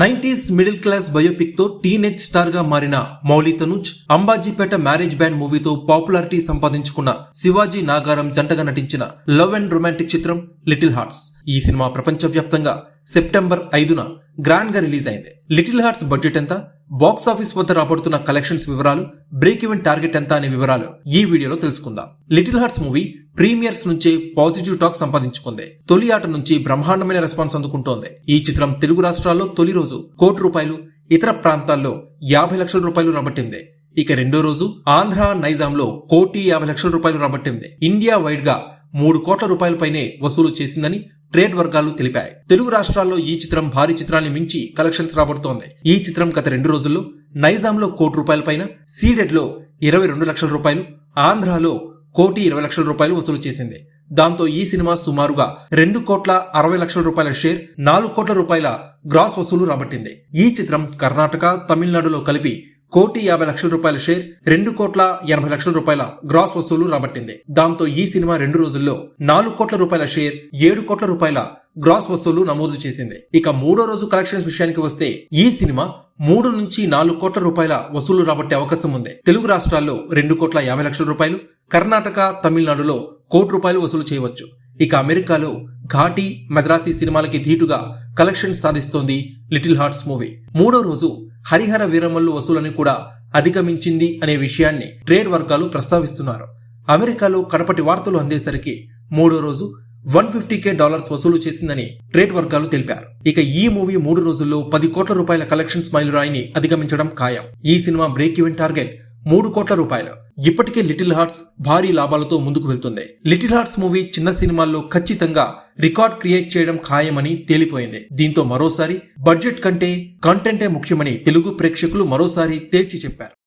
Nineties middle class బయోపిక్తో teenage స్టార్గా మారిన మౌలి తనుజ్ అంబాజీపేట మ్యారేజ్ బ్యాండ్ మూవీతో పాపులారిటీ సంపాదించుకున్న శివాజీ నాగారం జంటగా నటించిన లవ్ అండ్ రొమాంటిక్ చిత్రం లిటిల్ హార్ట్స్. ఈ సినిమా ప్రపంచవ్యాప్తంగా సెప్టెంబర్ ఐదున గ్రాండ్గా రిలీజ్ అయింది. లిటిల్ హార్ట్స్ బడ్జెట్ ఎంత? బాక్స్ ఆఫీస్ వద్ద రాబడుతున్న కలెక్షన్స్ వివరాలు బ్రేక్ ఈవెన్ టార్గెట్ ఎంత అనే వివరాలు ఈ వీడియోలో తెలుసుకుందాం. లిటిల్ హార్ట్స్ మూవీ ప్రీమియర్స్ నుంచే పాజిటివ్ టాక్ సంపాదించుకుంది. తొలి ఆట నుంచి బ్రహ్మాండమైన రెస్పాన్స్ అందుకుంటోంది. ఈ చిత్రం తెలుగు రాష్ట్రాల్లో తొలి రోజు కోటి రూపాయలు ఇతర ప్రాంతాల్లో యాభై లక్షల రూపాయలు రాబట్టింది. ఇక రెండో రోజు ఆంధ్ర నైజాంలో కోటి యాభై లక్షల రూపాయలు రాబట్టింది. ఇండియా వైడ్గా మూడు కోట్ల రూపాయలపైనే వసూలు చేసిందని ట్రేడ్ వర్గాలు తెలిపాయి. తెలుగు రాష్ట్రాల్లో ఈ చిత్రం భారీ చిత్రాన్ని మించి కలెక్షన్స్ రాబడుతోంది. ఈ చిత్రం గత రెండు రోజుల్లో నైజాంలో కోటి రూపాయల పైన సీడెడ్లో ఇరవై రెండు లక్షల రూపాయలు ఆంధ్రాలో కోటి ఇరవై లక్షల రూపాయలు వసూలు చేసింది. దాంతో ఈ సినిమా సుమారుగా రెండు కోట్ల అరవై లక్షల రూపాయల షేర్ నాలుగు కోట్ల రూపాయల గ్రాస్ వసూలు రాబట్టింది. ఈ చిత్రం కర్ణాటక తమిళనాడులో కలిపి కోటి యాభై లక్షల రూపాయల షేర్ రెండు కోట్ల ఎనభై లక్షల రూపాయల గ్రాస్ వసూలు రాబట్టింది. దాంతో ఈ సినిమా రెండు రోజుల్లో నాలుగు కోట్ల రూపాయల షేర్ ఏడు కోట్ల రూపాయల గ్రాస్ వసూలు నమోదు చేసింది. ఇక మూడో రోజు కలెక్షన్స్ విషయానికి వస్తే ఈ సినిమా మూడు నుంచి నాలుగు కోట్ల రూపాయల వసూలు రాబట్టే అవకాశం ఉంది. తెలుగు రాష్ట్రాల్లో రెండు కోట్ల యాభై లక్షల రూపాయలు కర్ణాటక తమిళనాడులో కోటి రూపాయలు వసూలు చేయవచ్చు. ఇక అమెరికాలో ఘాటీ మద్రాసి సినిమాలకి ధీటుగా కలెక్షన్ సాధిస్తోంది లిటిల్ హార్ట్స్ మూవీ. మూడో రోజు హరిహర వీరమల్లు వసూలని కూడా అధిగమించింది అనే విషయాన్ని ట్రేడ్ వర్గాలు ప్రస్తావిస్తున్నారు. అమెరికాలో కడపటి వార్తలు అందేసరికి మూడో రోజు వన్ ఫిఫ్టీ కే డాలర్స్ వసూలు చేసిందని ట్రేడ్ వర్గాలు తెలిపారు. ఇక ఈ మూవీ మూడు రోజుల్లో పది కోట్ల రూపాయల కలెక్షన్స్ మైలురాయిని అధిగమించడం ఖాయం. ఈ సినిమా బ్రేక్ ఈవెన్ టార్గెట్ మూడు కోట్ల రూపాయలు. ఇప్పటికే లిటిల్ హార్ట్స్ భారీ లాభాలతో ముందుకు వెళ్తుంది. లిటిల్ హార్ట్స్ మూవీ చిన్న సినిమాల్లో ఖచ్చితంగా రికార్డ్ క్రియేట్ చేయడం ఖాయమని తేలిపోయింది. దీంతో మరోసారి బడ్జెట్ కంటే కంటెంటే ముఖ్యమని తెలుగు ప్రేక్షకులు మరోసారి తేల్చి చెప్పారు.